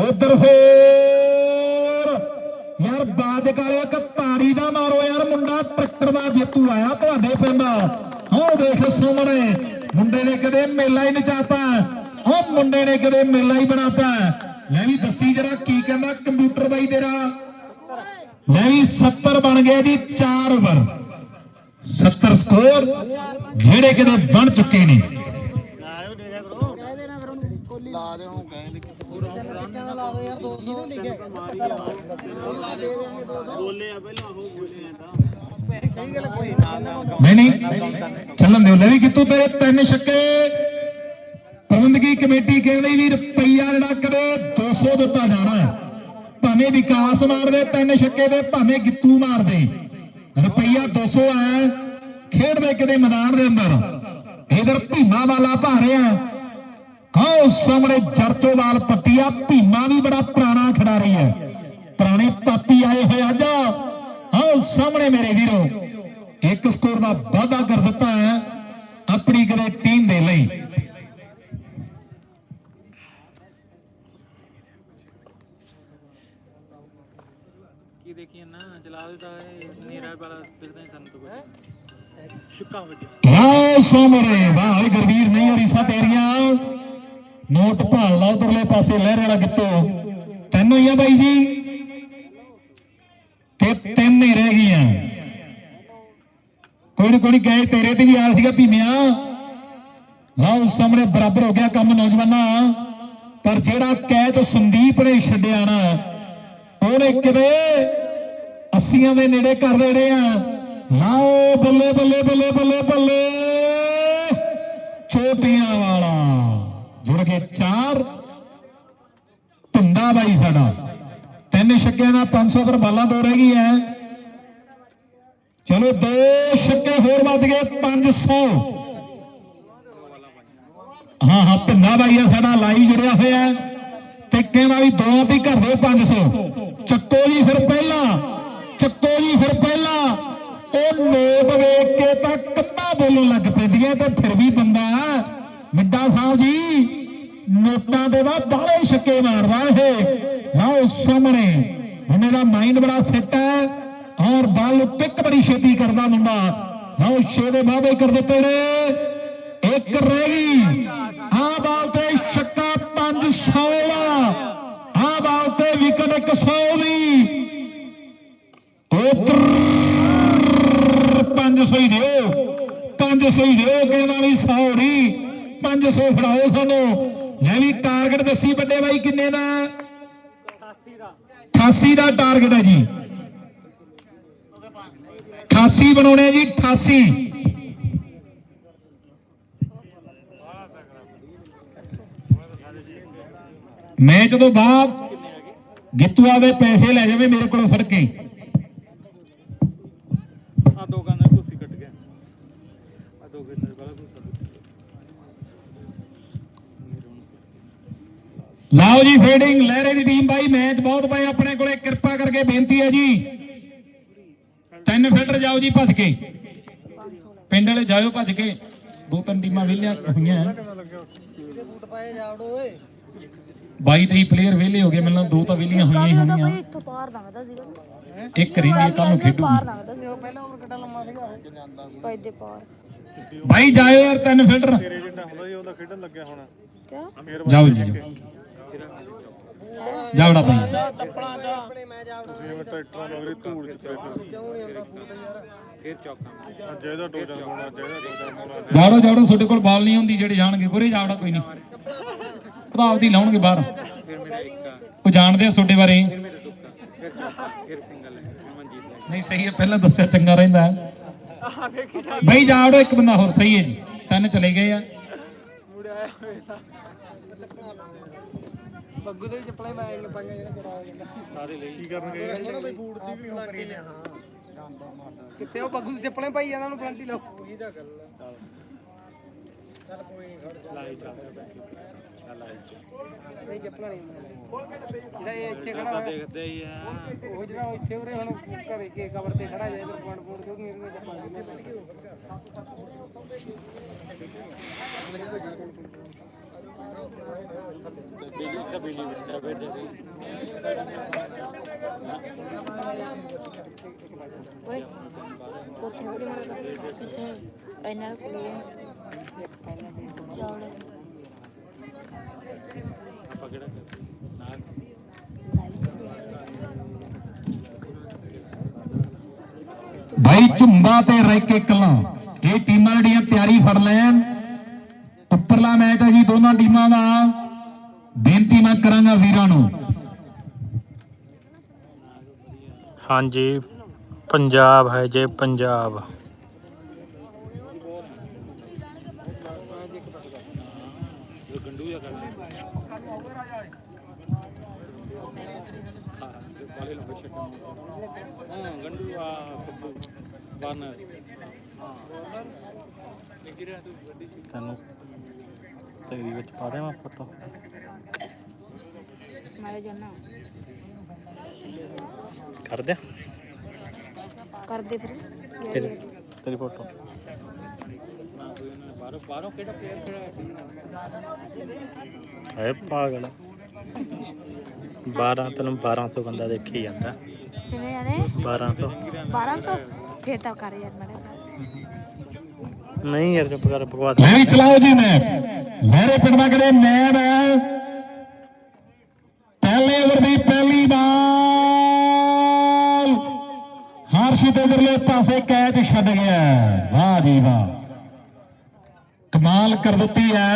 ਉਧਰ ਹੋਰ ਯਾਰ ਬਾਜ ਕਾਲੇ ਇੱਕ ਤਾੜੀ ਦਾ ਮਾਰੋ ਯਾਰ, ਮੁੰਡਾ ਟਰੈਕਟਰ ਦਾ ਜੇਤੂ ਆਇਆ ਤੁਹਾਡੇ ਪਿੰਡ। ਹੋ ਦੇਖ ਸਾਹਮਣੇ, ਮੁੰਡੇ ਨੇ ਕਦੇ ਮੇਲਾ ਹੀ ਨਚਾਤਾ ਉਹ ਮੁੰਡੇ ਨੇ ਕਦੇ ਮੇਲਾ ਹੀ ਬਣਾਤਾ। ਲੈ ਵੀ ਦੱਸੀ ਜਰਾ ਕੀ ਕਹਿੰਦਾ ਕੰਪਿਊਟਰ ਬਾਈ ਤੇਰਾ। ਲੈ ਵੀ 70 ਬਣ ਗਿਆ ਜੀ 4 ਓਵਰ। 70 ਸਕੋਰ, ਜਿਹੜੇ ਕਿਤੇ ਬਣ ਚੁੱਕੇ ਨੇ ਲਾ ਦੇ ਉਹਨੂੰ ਕਹਿ ਲਿਖ ਨਹੀਂ ਨਹੀਂ। ਚੱਲਣ ਦਿਓ। ਲੈ ਵੀ ਕਿਤੋਂ ਤੇਰੇ ਤਿੰਨ ਛੱਕੇ? ਪ੍ਰਬੰਧਕੀ ਕਮੇਟੀ ਕਹਿੰਦੀ ਵੀ ਰੁਪਈਆ ਜਿਹੜਾ ਕਦੇ 200 ਦਿੱਤਾ ਜਾਣਾ ਹੈ। ਭਾਵੇਂ ਵਿਕਾਸ ਮਾਰਦੇ ਤਿੰਨ ਛੱਕੇ ਦੇ ਭਾਵੇਂ ਗਿੱਤੂ ਮਾਰਦੇ। ਰੁਪਈਆ 200 ਹੈ। ਖੇਡਦੇ ਕਿਤੇ ਮੈਦਾਨ ਦੇ ਅੰਦਰ। ਇਧਰ ਭੀਮਾ ਵਾਲਾ ਭਾ ਹਾਂ ਸਾਹਮਣੇ ਜਰਤੋਵਾਲ ਪੱਟੀਆ ਭੀਮਾ ਵੀ ਬੜਾ ਪੁਰਾਣਾ ਖਿਡਾਰੀ ਹੈ। ਪੁਰਾਣੇ ਪਾਪੀ ਆਏ ਹੋਏ ਅੱਜ। ਹਾਂ ਸਾਹਮਣੇ ਮੇਰੇ ਵੀਰੋ ਇੱਕ ਸਕੋਰ ਦਾ ਵਾਅਦਾ ਕਰ ਦਿੱਤਾ ਹੈ ਆਪਣੀ ਕਦੇ ਟੀਮ ਦੇ ਲਈ। ਕੀ ਦੇਖੀਏ ਨਾ ਚਲਾ ਦਿੱਤਾ ਇਹ ਨੀਰਾ ਵਾਲਾ ਦਿਖਦਾ ਸਾਨੂੰ ਤਾਂ ਕੁਝ ਸ਼ੁਕਾ ਵਜੇ ਵਾਹ ਸਾਹਮਣੇ ਵਾਹ ਗੁਰਵੀਰ ਨਹੀਂ ਹਰੀਸਾ ਤੇਰੀਆਂ ਨੋਟ ਭਾਲ ਲਾ ਉਧਰਲੇ ਪਾਸੇ ਲਹਿਰੇ ਵਾਲਾ ਕਿੱਤੋ ਤਿੰਨ ਹੋਈਆਂ ਬਾਈ ਜੀ। ਤੇ ਤਿੰਨ ਹੀ ਰਹਿ ਗਈਆਂ। ਕੋਈ ਨੀ ਕੋਈ ਨੀ, ਗਏ ਤੇਰੇ ਤੇ ਵੀ ਆਲ ਸੀਗਾ ਭੀਮਿਆ। ਲਓ, ਸਾਹਮਣੇ ਬਰਾਬਰ ਹੋ ਗਿਆ ਕੰਮ ਨੌਜਵਾਨਾਂ। ਪਰ ਜਿਹੜਾ ਕਹਿ ਸੰਦੀਪ ਨੇ ਛੱਡਿਆ ਨਾ, ਉਹਨੇ ਕਿਤੇ 80 ਦੇ ਨੇੜੇ ਕਰ ਦੇਣੇ ਆ। ਲਾਓ, ਬੱਲੇ ਬੱਲੇ ਬੱਲੇ ਬੱਲੇ ਬੱਲੇ। ਛੋਟੀਆਂ ਵਾਲਾ। ਜੁੜ ਗਏ ਚਾਰ ਧੰਦਾ ਬਾਈ ਸਾਡਾ। ਤਿੰਨ ਛੱਕਿਆਂ ਦਾ 500 ਪਰ ਬਾਲਾਂ ਦੋ ਰਹਿ ਗਈ ਹੈ ਚਲੋ ਦੋ ਛੱਕੇ ਹੋਰ ਵੱਧ ਗਏ 500 ਹਾਂ ਹਾਂ ਭਿੰਦਾ ਬਾਈ ਆ ਸਾਡਾ, ਲਾਈਵ ਜੁੜਿਆ ਹੋਇਆ ਹੈ। ਤੇ ਕਹਿੰਦਾ ਵੀ ਦੋ ਵੀ ਘਰ ਦੇ 500 ਚੱਕੋ ਜੀ ਫਿਰ ਪਹਿਲਾਂ, ਚੱਕੋ ਜੀ ਫਿਰ ਪਹਿਲਾਂ। ਉਹ ਨੋਟ ਵੇਖ ਕੇ ਤਾਂ ਕੰਨਾ ਬੋਲਣ ਲੱਗ ਪੈਂਦੀਆਂ ਤੇ ਫਿਰ ਵੀ ਬੰਦਾ ਮਿੱਡਾ ਸਾਹਿਬ ਜੀ, ਨੋਟਾਂ ਦੇ ਬਾਅਦ ਬਾਹਲੇ ਛੱਕੇ ਮਾਰਦਾ ਇਹ। ਲਓ ਸਾਹਮਣੇ, ਹੁਣ ਇਹਦਾ ਮਾਈਂਡ ਬੜਾ ਸੈੱਟ ਹੈ ਔਰ ਬਾਲ ਪਿੱਕ ਬੜੀ ਛੇਤੀ ਕਰਦਾ ਮੁੰਡਾ। ਲਓ ਛੇ ਦੇ ਵਾਅਦੇ ਕਰ ਦਿੱਤੇ ਨੇ ਇੱਕ ਰਹਿ ਗਈ। ਆ ਬਾਲ ਤੇ ਛੱਕਾ 500 ਦਾ। ਆ ਬਾਲ ਤੇ ਵਿਕਟ 100 ਦੀ। ਉਧਰ 500 ਹੀ ਦਿਓ 500 ਹੀ ਦਿਓ ਕਹਿੰਦਾ ਵੀ 100 ਨਹੀਂ 500 ਫੜਾਓ ਸਾਨੂੰ। ਲੈ ਵੀ ਟਾਰਗੇਟ ਦੱਸੀ ਵੱਡੇ ਬਾਈ ਕਿੰਨੇ ਦਾ? 88 ਦਾ ਟਾਰਗੇਟ ਹੈ ਜੀ। 88 ਬਣਾਉਣੇ ਜੀ 88 ਮੈਚ ਤੋਂ ਬਾਅਦ ਗਿੱਤੂਆ ਦੇ ਪੈਸੇ ਲੈ ਜਾਵੇ ਮੇਰੇ ਕੋਲੋਂ ਫੜ ਕੇ ਆ ਦੋ ਗਾਣਾ ਕੁਸੀ ਕੱਟ ਗਿਆ ਆ ਦੋ ਗਾਣੇ ਵਾਲਾ ਕੁਸਾ ਲਾਓ ਜੀ ਫੀਡਿੰਗ ਲਹਿਰੇ ਦੀ ਟੀਮ ਬਾਈ ਮੈਚ ਬਹੁਤ ਪਏ ਆਪਣੇ ਕੋਲੇ ਕਿਰਪਾ ਕਰਕੇ ਬੇਨਤੀ ਹੈ ਜੀ। ਤਿੰਨ ਫਿਲਟਰ ਜਾਓ ਜੀ ਭੱਜ ਕੇ। ਪਿੰਡ ਵਾਲੇ ਜਾਇਓ ਭੱਜ ਕੇ। ਦੋ ਤਿੰਨ ਟੀਮਾਂ ਵਿਹਲੀਆਂ ਹੋਈਆਂ ਬੂਟ ਪਾਏ ਜਾਵੜੋ ਓਏ 22 23 ਪਲੇਅਰ ਵਿਹਲੇ ਹੋ ਗਏ ਮੈਨੂੰ ਦੋ ਤਾਂ ਵਿਹਲੀਆਂ ਹੋਈਆਂ ਹੀ ਤਾਂ ਬਈ ਇੱਥੋਂ ਪਾਰ ਸੀਗਾ। ਇੱਕ ਰਹਿੰਦੀ ਕੱਲ ਨੂੰ ਖੇਡੂਗੀ ਪਾਰ ਸੀ ਪਹਿਲਾਂ ਲੰਮਾ ਸੀਗਾ। ਸਪਾਈ ਦੇ ਪਾਰ। ਬਾਈ ਜਾਇਓ ਯਾਰ ਤਿੰਨ ਫਿਲਟਰ ਤੇਰੇ ਜਿੱਡਾ ਹੁੰਦਾ ਸੀ ਉਹਦਾ ਖੇਡਣ ਲੱਗਿਆ ਹੋਣਾ। ਕਿਆ? ਜਾਓ ਜੀ ਜਾਓ। ਜਾਵੜਾ ਭਾਈ। ਆਪਣੇ ਮੈਂ ਜਾਵੜਾ ਜਿਵੇਂ ਟਰੈਕਟਰਾਂ ਮਗਰੇ ਧੂੜ ਚ ਫੇਰ ਚੌਕਾਂ। ਡੋਜਾ ਡੋਜਾ ਤੁਹਾਡੇ ਕੋਲ ਬਾਲ ਨਹੀਂ ਹੁੰਦੀ ਜਿਹੜੇ ਜਾਣਗੇ ਗੁਰੇ ਜਾਵੜਾ ਕੋਈ ਨਹੀਂ। ਉਹਦਾ ਆਪਦੀ ਲਾਉਣਗੇ ਬਾਹਰ। ਉਹ ਜਾਣਦੇ ਆ ਤੁਹਾਡੇ ਬਾਰੇ। ਨਹੀਂ ਸਹੀ ਹੈ ਪਹਿਲਾਂ ਦੱਸਿਆ ਚੰਗਾ ਰਹਿੰਦਾ ਹੈ। ਬਈ ਜਾਵੜੋ ਇੱਕ ਬੰਦਾ ਹੋਰ ਸਹੀ ਹੈ ਜੀ। ਤਿੰਨ ਚਲੇ ਗਏ ਆ। ਬੱਗੂ ਦੇ ਚੱਪਲੇ ਮੈਂ ਇਹਨੂੰ ਪਾਈਆਂ ਜਿਹੜਾ ਕਰਾ ਜਾਂਦਾ ਸਾਰੇ ਲਈ। ਕੀ ਕਰਨਗੇ? ਕਹਿੰਦਾ ਬਈ ਬੂਟ ਦੀ ਵੀ ਪਲਾਂਟੀ ਲਿਆ ਹਾਂ ਕਿੱਥੇ ਉਹ ਬੱਗੂ ਦੀ ਚੱਪਲੇ ਪਾਈ ਜਾਂਦਾ ਉਹਨੂੰ ਪਲਾਂਟੀ ਲਓ। ਉਹੀ ਤਾਂ ਗੱਲ ਆ। ਚੱਲ। ਕੋਈ ਨਹੀਂ ਖੜ ਜਾ। ਲਾਈ ਚੱਲ ਚੱਲ ਆਈ ਨਹੀਂ ਚੱਪਲਾਂ ਨਹੀਂ ਜਿਹੜਾ ਇਹ ਇੱਥੇ ਖੜਾ ਹੋਇਆ ਦੇਖਦੇ ਹੀ ਆ। ਉਹ ਜਿਹੜਾ ਇੱਥੇ ਉਰੇ ਹੁਣ ਘਰੇ ਕੇ ਕਬਰ ਤੇ ਖੜਾ ਜਾਏ ਇਧਰ ਪੁਆਇੰਟ ਪੁਆਇੰਟ ਕਿਉਂਕਿ ਇਹਨੂੰ ਚੱਪਲਾਂ ਨਹੀਂ ਬਿਜਲੀ ਦਾ ਬਿਜਲੀ ਬਿੰਦਾ ਬੈਠੇ ਓਏ ਉੱਥੇ ਉਹਦੇ ਮਾਰੇ ਕਿੱਥੇ? ਇਹਨਾਂ ਕੋਲ ਚੌੜੇ। ਆਪਾਂ ਕਿਹੜਾ ਕਰਦੇ? ਨਾਲ। ਭਾਈ ਝੁੰਬਾ ਤੇ ਰੈਕੇ ਕਲਾਂ ਇਹ ਟੀਮਾਂ ਜਿਹੜੀਆਂ ਤਿਆਰੀ ਫੜ ਲੈਣ। ਉੱਪਰਲਾ ਮੈਚ ਹੈ ਜੀ ਦੋਨਾਂ ਟੀਮਾਂ ਦਾ। ਬੇਨਤੀ ਮੈਂ ਕਰਾਂਗਾ ਵੀਰਾਂ ਨੂੰ। ਹਾਂਜੀ ਪੰਜਾਬ ਹੈ ਜੇ ਪੰਜਾਬ। ਤੈਨੂੰ ਤੇਰੀ ਵਿੱਚ ਪਾ ਦੇਵਾਂ ਫੋਟੋ। ਮਾਰੇ ਜਾਨਾ। ਕਰ ਦੇ ਕਰਦੇ ਫਿਰ। ਤੇਰੀ ਤੇਰੀ ਫੋਟੋ। ਬਾਹਰੋਂ ਬਾਹਰੋਂ ਕਿਹੜਾ ਪਲੇਅਰ ਖੜਾ ਸੀ ਹੈ ਪਾਗਲ 12 ਤੈਨੂੰ 1200 ਬੰਦਾ ਦੇਖੀ ਜਾਂਦਾ। ਕਿੰਨੇ ਜਾਣੇ? 1200 1200 ਫੇਰ ਤਾਂ ਕਰ ਯਾਰ ਮਾਰੇ ਨਹੀਂ ਯਾਰ ਚੁੱਪ ਕਰ ਬਕਵਾਸ ਲੈ ਵੀ ਚਲਾਓ ਜੀ ਮੈਚ ਲਹਿਰੇ ਪਿੰਡ ਦਾ ਕਿਹੜੇ ਮੈਨ ਹੈ। ਹਰਸ਼ਿਤ ਉਧਰਲੇ ਪਾਸੇ ਕੈਚ ਛੱਡ ਗਿਆ ਵਾਹ ਜੀ ਵਾਹ। ਕਮਾਲ ਕਰ ਦਿੱਤੀ ਹੈ।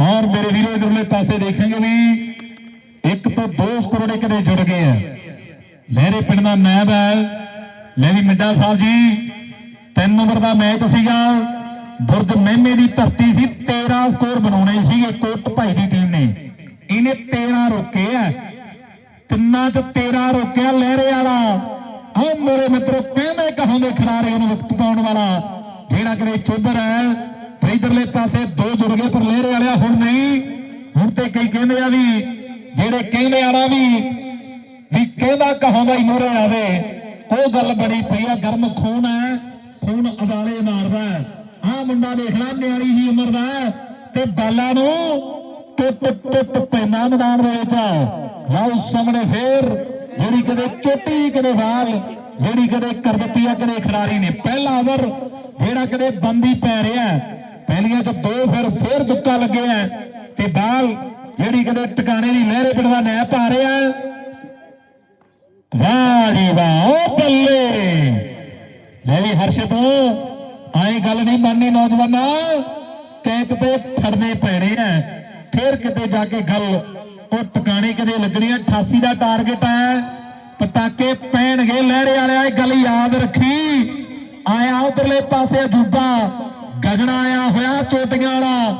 ਔਰ ਮੇਰੇ ਵੀਰੋ ਇਧਰਲੇ ਪਾਸੇ ਦੇਖਾਂਗੇ ਵੀ ਇੱਕ ਤੋਂ ਦੋ ਸਕੋਰ ਕਦੇ ਜੁੜ ਗਏ ਆ ਲਹਿਰੇ ਪਿੰਡ ਦਾ ਨਾਇਬ ਹੈ ਲੈ ਵੀ ਮਿੱਡਾ ਸਾਹਿਬ ਜੀ। ਤਿੰਨ ਨੰਬਰ ਦਾ ਮੈਚ ਸੀਗਾ। ਬੁਰਜ ਮਹਿਮੇ ਦੀ ਧਰਤੀ ਸੀ। 13 ਸਕੋਰ ਬਣਾਉਣੇ ਸੀਗੇ ਕੋਟ ਭਾਈ ਦੀ ਟੀਮ ਨੇ। ਇਹਨੇ 13 ਰੋਕੇ ਆ ਤਿੰਨਾਂ ਚ 13 ਰੋਕਿਆ ਲਹਿਰੇ ਵਾਲਾ। ਆਹ ਮੇਰੇ ਮਿੱਤਰੋ ਕਹਿੰਦੇ ਕਹਾਂ ਦੇ ਖਿਡਾਰੀ ਨੂੰ ਵਕਤ ਪਾਉਣ ਵਾਲਾ? ਜਿਹੜਾ ਕਦੇ ਚੋਬਰ ਹੈ ਤੇ ਇਧਰਲੇ ਪਾਸੇ ਦੋ ਜੁੜ ਗਏ ਪਰ ਲਹਿਰੇ ਵਾਲਿਆ, ਹੁਣ ਨਹੀਂ। ਹੁਣ ਤੇ ਕਈ ਕਹਿੰਦੇ ਆ ਵੀ, ਜਿਹੜੇ ਕਹਿੰਦੇ ਆਣਾ ਵੀ ਵੀ ਕਹਿੰਦਾ ਕਹਾਂਦਾ ਹੀ ਮੋਰੇ ਆਵੇ, ਉਹ ਗੱਲ ਬੜੀ ਪਈ ਆ, ਗਰਮ ਖੂਨ ਹੈ, ਖੂਨ ਉਬਾਲੇ ਮਾਰਦਾ ਆ ਮੁੰਡਾ ਦੇਖ ਲੈ, ਨਿਆਣੀ ਜੀ ਉਮਰ ਦਾ ਤੇ ਬਾਲਾਂ ਨੂੰ ਟੁੱਟ ਟੁੱਟ ਪੈਨਾ ਮੈਦਾਨ ਦੇ ਵਿੱਚ ਲਓ ਸਾਹਮਣੇ ਫੇਰ ਜਿਹੜੀ ਕਦੇ ਚੋਟੀ ਕਦੇ ਵਾਲ, ਜਿਹੜੀ ਕਦੇ ਕਰ ਕਦੇ ਖਿਡਾਰੀ ਨੇ। ਪਹਿਲਾ ਓਵਰ, ਜਿਹੜਾ ਕਦੇ ਬੰਦੀ ਪੈ ਰਿਹਾ ਪਹਿਲੀਆਂ ਚ ਦੋ ਫਿਰ, ਫੇਰ ਦੁੱਕਾ ਲੱਗਿਆ ਤੇ ਬਾਲ ਜਿਹੜੀ ਕਦੇ ਟਿਕਾਣੇ ਦੀ ਲਹਿਰੇ ਪਿੰਡ ਦਾ ਨੈ ਪਾ ਰਿਹਾ ਵਾਹ ਜੀ ਵਾਹ ਓ ਬੱਲੇ ਲੈ ਵੀ ਹਰਸ਼ਿਤ ਆਏ ਗੱਲ ਨਹੀਂ ਮੰਨਣੀ ਨੌਜਵਾਨਾਂ। ਕੈਚ ਤੇ ਫੜਨੇ ਪੈਣੇ ਆ ਫਿਰ ਕਿਤੇ ਜਾ ਕੇ ਗੱਲ ਉਹ ਟਿਕਾਣੇ ਕਦੇ ਲੱਗਣੀਆਂ ਆ 88 ਦਾ ਟਾਰਗੇਟ ਹੈ। ਪਟਾਕੇ ਪੈਣਗੇ, ਲਹਿਰੇ ਵਾਲਿਆ ਇਹ ਗੱਲ ਯਾਦ ਰੱਖੀ। ਆਇਆ ਉਧਰਲੇ ਪਾਸੇ ਅਜੂਬਾ ਗਗਣਾ ਆਇਆ ਹੋਇਆ ਚੋਟੀਆਂ ਵਾਲਾ।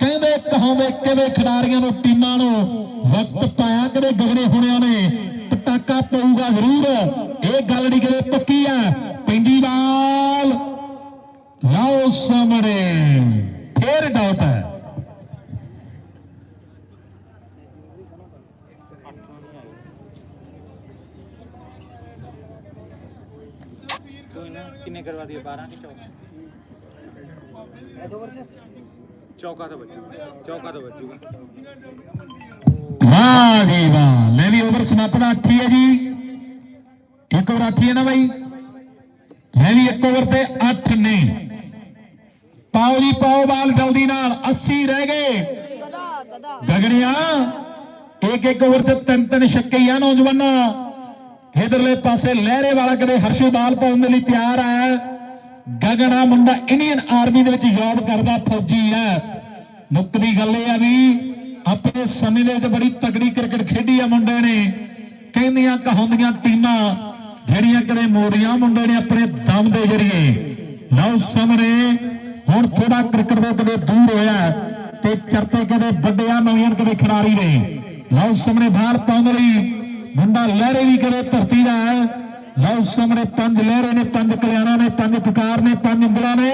ਕਹਿੰਦੇ ਕਹਾਂਦੇ ਕਿਵੇਂ ਖਿਡਾਰੀਆਂ ਨੂੰ, ਟੀਮਾਂ ਨੂੰ ਵਕਤ ਪਾਇਆ ਕਿਤੇ ਗਗਣੇ ਹੋਣਿਆਂ ਨੇ। ਪਟਾਕਾ ਪਊਗਾ ਜ਼ਰੂਰ। ਇਹ ਗੱਲ ਨਹੀਂ ਕਿਤੇ ਪੱਕੀ ਆ। ਪੈਂਦੀ ਬਾਲ। ਲਓ ਸਾਹਮਣੇ। ਫੇਰ ਡਾਊਟ ਹੈ ਕੋਈ ਕਰਵਾ ਦਈਏ 12 ਕਿ 14 ਇਸ ਓਵਰ ਚ ਚੌਕਾ ਤਾਂ ਵੱਜੂਗਾ। ਚੌਕਾ ਤਾਂ ਵੱਜੂਗਾ। ਵਾਹ ਜੀ ਵਾਹ ਲੈ ਵੀ ਓਵਰ ਸਮਾਪਤ 8 ਹੈ ਜੀ। ਇੱਕ ਓਵਰ 8 ਹੈ ਨਾ ਬਾਈ। ਲੈ ਵੀ ਇੱਕ ਓਵਰ ਤੇ 8 ਨੇ। ਪਾਓ ਜੀ ਪਾਓ ਬਾਲ ਜਲਦੀ ਨਾਲ। 80 ਰਹਿ ਗਏ। ਗਗੜਿਆ ਇੱਕ ਇੱਕ ਓਵਰ ਚ ਤਿੰਨ ਤਿੰਨ ਛੱਕੇ ਆ ਨੌਜਵਾਨਾਂ। ਇਧਰਲੇ ਪਾਸੇ ਲਹਿਰੇ ਵਾਲਾ ਕਦੇ ਹਰਸ਼ੋ ਬਾਲ ਪਾਉਣ ਦੇ ਲਈ ਤਿਆਰ ਹੈ। ਗਗਨਾ ਮੁੰਡਾ ਇੰਡੀਅਨ ਆਰਮੀ ਦੇ ਵਿੱਚ ਜੌਬ ਕਰਦਾ, ਫੌਜੀ ਹੈ। ਮੁੱਕਦੀ ਗੱਲ ਇਹ ਆ ਵੀ ਆਪਣੇ ਸਮੇਂ ਦੇ ਵਿੱਚ ਬੜੀ ਤਗੜੀ ਕ੍ਰਿਕਟ ਖੇਡੀ ਆ ਮੁੰਡੇ ਨੇ। ਕਹਿੰਦੀਆਂ ਕਹਾਉਂਦੀਆਂ ਟੀਮਾਂ, ਜਿਹੜੀਆਂ ਕਦੇ ਮੋੜੀਆਂ ਮੁੰਡੇ ਨੇ ਆਪਣੇ ਦਮ ਦੇ ਜਰੀਏ। ਲਓ ਸਾਹਮਣੇ, ਹੁਣ ਥੋੜਾ ਕ੍ਰਿਕਟ ਤੋਂ ਕਦੇ ਦੂਰ ਹੋਇਆ ਤੇ ਚਰਚੇ ਕਦੇ ਵੱਡਿਆ ਨਵੀਆਂ ਕਦੇ ਖਿਡਾਰੀ ਨੇ। ਲਓ ਸਾਹਮਣੇ ਬਾਹਰ ਪਾਉਣ ਲਈ ਮੁੰਡਾ ਲਹਿਰੇ ਵੀ ਕਦੇ ਧਰਤੀ ਦਾ ਹੈ। ਲਓ ਸਾਹਮਣੇ ਪੰਜ ਲਹਿਰੇ ਨੇ, ਪੰਜ ਕਲਿਆਣਾ ਨੇ, ਪੰਜ ਪੁਕਾਰ ਨੇ, ਪੰਜ ਉਂਗਲਾਂ ਨੇ।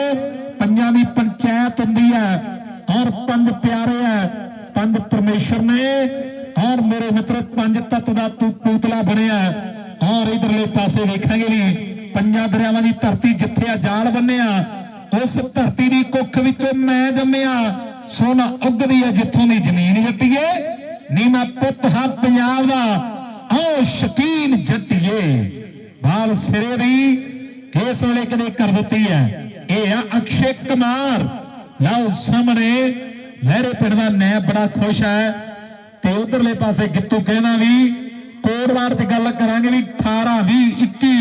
ਪੰਜਾਂ ਦੀ ਪੰਚਾਇਤ ਹੁੰਦੀ ਹੈ ਔਰ ਪੰਜ ਪਿਆਰੇ ਹੈ, ਪੰਜ ਪਰਮੇਸ਼ਰ ਨੇ। ਔਰ ਮੇਰੇ ਮਿੱਤਰੋ, ਪੰਜ ਤੱਤ ਦਾ ਤੂੰ, ਪੂਤਲਾ ਬਣਿਆ ਔਰ ਇਧਰਲੇ ਪਾਸੇ ਵੇਖਾਂਗੇ ਵੀ ਪੰਜਾਂ ਦਰਿਆਵਾਂ ਦੀ ਧਰਤੀ ਜਿੱਥੇ ਆ ਜਾਲ ਬੰਨਿਆ ਉਸ ਧਰਤੀ ਦੀ ਕੁੱਖ ਵਿੱਚੋਂ ਮੈਂ ਜੰਮਿਆ। ਸੋਨਾ ਉੱਗਦੀ ਹੈ, ਜਿੱਥੋਂ ਦੀ ਜ਼ਮੀਨ ਜੱਟੀਏ ਨੀ ਮੈਂ ਪੁੱਤ ਹਾਂ, ਪੰਜਾਬ ਦਾ। ਓ ਸ਼ਕੀਨ ਜੱਟੀਏ ਬਾਲ ਸਿਰੇ ਦੀ ਇਸ ਵੇਲੇ ਕਦੇ ਕਰ ਦਿੱਤੀ ਹੈ ਇਹ ਆ ਅਕਸ਼ੇ ਕੁਮਾਰ ਲਓ ਸਾਹਮਣੇ ਲਹਿਰੇ ਪਿੰਡ ਦਾ ਨੈ ਬੜਾ ਖੁਸ਼ ਹੈ ਤੇ ਉਧਰਲੇ ਪਾਸੇ ਗਿੱਤੂ ਕਹਿਣਾ ਵੀ ਕੋੜਵਾਰ 'ਚ ਗੱਲ ਕਰਾਂਗੇ ਵੀ 18 20 21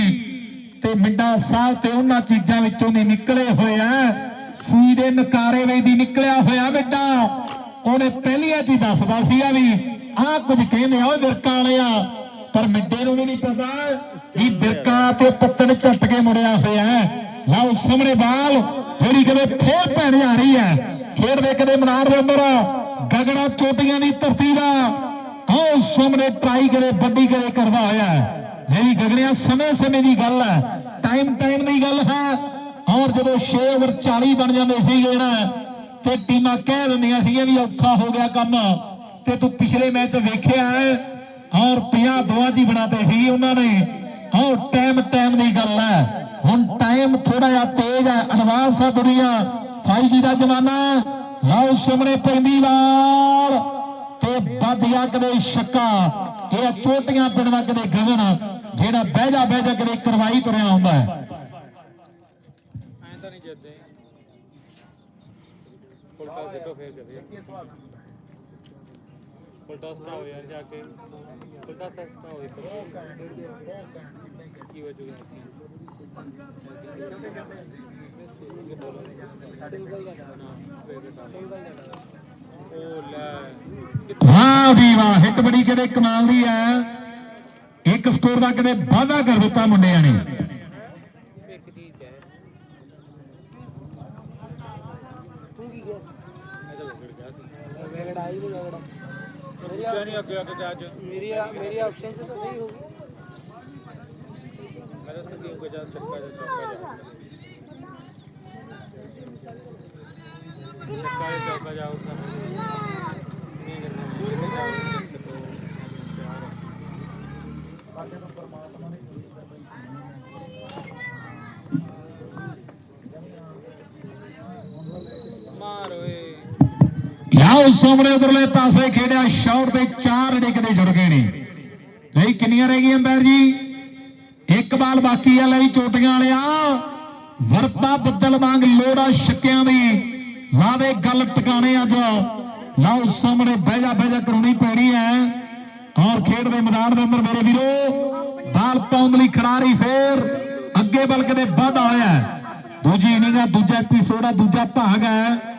ਤੇ ਮਿੰਡਾ ਸਾਹਿਬ ਤੇ ਉਹਨਾਂ ਚੀਜ਼ਾਂ ਵਿੱਚੋਂ ਨਹੀਂ ਨਿਕਲੇ ਹੋਇਆ ਸੂਈ ਦੇ ਨਕਾਰੇ ਵੇ ਦੀ ਨਿਕਲਿਆ ਹੋਇਆ ਬੇਟਾ ਉਹਨੇ ਪਹਿਲੀਆਂ ਚ ਹੀ ਦੱਸਦਾ ਸੀਗਾ ਵੀ ਆਹ ਕੁਝ ਕਹਿੰਦੇ ਆ ਉਹ ਬਿਰਕਾਂ ਵਾਲਿਆ। ਪਰ ਮਿੱਡੇ ਨੂੰ ਵੀ ਨਹੀਂ ਪਤਾ ਵੀ ਬਿਰਕਾਂ ਤੇ ਪੱਤਨ ਝੱਟ ਕੇ ਮੁੜਿਆ ਹੋਇਆ ਲਓ ਸਾਹਮਣੇ ਬਾਲ, ਜਿਹੜੀ ਕਦੇ ਫੇਰ ਪੈਣ ਜਾ ਰਹੀ ਹੈ। ਖੇਡਦੇ ਕਦੇ ਮਨਾਰ ਦੇ ਅੰਦਰ। ਗਗੜਾ ਚੋਟੀਆਂ ਦੀ ਧਰਤੀ ਦਾ। ਆਹ ਸਾਹਮਣੇ ਟਰਾਈ ਕਰੇ, ਵੱਡੀ ਕਰੇ ਕਰਦਾ ਹੋਇਆ ਮੇਰੀ ਗਗੜਿਆ ਸਮੇਂ ਸਮੇਂ ਦੀ ਗੱਲ ਹੈ। ਟਾਈਮ ਟਾਈਮ ਦੀ ਗੱਲ ਹੈ। ਔਰ ਜਦੋਂ 6 ਓਵਰ 40 ਬਣ ਜਾਂਦੇ ਸੀਗੇ ਨਾ ਤੇ ਟੀਮਾਂ ਕਹਿ ਦਿੰਦੀਆਂ ਸੀਗੀਆਂ ਵੀ ਔਖਾ ਹੋ ਗਿਆ ਕੰਮ। ਤੇ ਤੂੰ ਪਿਛਲੇ ਮੈਚ ਵੇਖਿਆ ਹੈ ਔਰ 50 ਦੋਆਂ ਬਣਾਤੇ ਸੀ ਉਹਨਾਂ ਨੇ। ਔਰ ਟਾਈਮ ਟਾਈਮ ਦੀ ਗੱਲ ਹੈ। ਹੁਣ ਟਾਈਮ ਥੋੜਾ ਜਿਹਾ ਤੇਜ਼ ਹੈ। ਐਡਵਾਂਸ ਆ ਦੁਨੀਆ 5G ਦਾ ਜ਼ਮਾਨਾ। ਲਓ ਸਾਹਮਣੇ ਪੈਂਦੀ ਵਾਰ ਤੇ ਵੱਧ ਗਿਆ ਕਦੇ ਸ਼ੱਕਾ ਇਹ ਚੋਟੀਆਂ ਪਿੰਡਾਂ ਕਦੇ ਗਗਨ, ਜਿਹੜਾ ਬਹਿ ਜਾ ਬਹਿ ਜਾ ਕਦੇ ਕਰਵਾਈ ਤੁਰਿਆ ਹੁੰਦਾ ਹੈ। ਐਂ ਤਾਂ ਨਹੀਂ ਜਿੱਦੇ ਉਲਟਾ ਸਿੱਟੋ ਫੇਰ ਕਦੇ ਉਲਟਾ ਸਟਾ ਹੋ ਯਾਰ ਜਾ ਕੇ। ਉਲਟਾ ਸਟਾ ਹੋ ਇੱਕ ਕੀ ਉਹ ਲੈ ਵਾਹ ਵੀ ਵਾਹ ਹਿੱਟ ਬੜੀ ਕਦੇ ਕਮਾਲ ਦੀ ਹੈ ਇੱਕ ਸਕੋਰ ਦਾ ਕਦੇ ਵਾਧਾ ਕਰ ਦਿੱਤਾ ਮੁੰਡਿਆਂ ਨੇ। ਇੱਕ ਚੀਜ਼ ਹੈ। ਤੂੰ ਕੀ ਗਿਆ ਇਹ ਤਾਂ ਵਿਗੜ ਗਿਆ ਸੀ। ਵੇਗੜ ਆਈ ਨਹੀਂ ਵੇਗੜ ਪੁੱਛਿਆ ਨਹੀਂ ਅੱਗੇ ਅੱਗੇ ਅੱਜ ਮੇਰੀ ਮੇਰੀ ਆਪਸ਼ਨ ਚ ਤਾਂ ਸਹੀ ਹੋਗੀ ਮੈਂ ਤਾਂ ਸੱਦੀ ਹੋ ਜਾ ਚੱਕਾ ਮਾਰ ਓਏ ਲਓ ਸਾਹਮਣੇ ਉਧਰਲੇ ਪਾਸੇ ਖੇਡਿਆ ਸ਼ਾਟ ਤੇ ਚਾਰ ਜਿਹੜੇ ਜੁੜ ਗਏ ਨੇ। ਨਹੀਂ ਕਿੰਨੀਆਂ ਰਹਿ ਗਈਆਂ ਅੰਬੈਰ ਜੀ? ਇੱਕ ਬਾਲ ਬਾਕੀ ਆ ਲੈ ਵੀ ਚੋਟੀਆਂ ਵਾਲਿਆ। ਵਰਪਾ ਬੱਦਲ ਵਾਂਗ ਲੋੜਾ ਛੱਕਿਆਂ ਦੀ। ਲਾਵੇ ਗੱਲ ਟਿਕਾਣੇ ਅੱਜ। ਲਓ ਸਾਹਮਣੇ ਬਹਿ ਜਾ ਬਹਿ ਜਾ ਕਰਾਉਣੀ ਪੈਣੀ ਹੈ। ਔਰ ਖੇਡ ਦੇ ਮੈਦਾਨ ਦੇ ਅੰਦਰ ਮੇਰੇ ਵੀਰੋ, ਬਾਲ ਪਾਉਣ ਲਈ ਖਿਡਾਰੀ ਫੇਰ ਅੱਗੇ ਬਲ ਕਦੇ ਵਾਧਾ ਹੋਇਆ ਦੂਜੀ ਇਨਿੰਗ ਆ ਦੂਜਾ ਐਪੀਸੋਡ ਆ ਦੂਜਾ ਭਾਗ ਹੈ।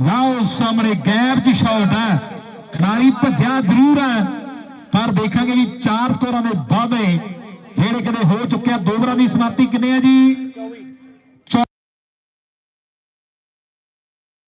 ਲਓ ਸਾਹਮਣੇ ਗੈਪ ਚ ਸ਼ਾਟ ਹੈ। ਖਿਡਾਰੀ ਭੱਜਿਆ ਜ਼ਰੂਰ ਹੈ। ਪਰ ਦੇਖਾਂਗੇ ਵੀ ਚਾਰ ਸਕੋਰਾਂ ਦੇ ਵਾਧੇ ਜਿਹੜੇ ਕਦੇ ਹੋ ਚੁੱਕਿਆ ਦੋਬਰਾਂ ਦੀ ਸਮਾਪਤੀ ਕਿੰਨੇ ਆ ਜੀ?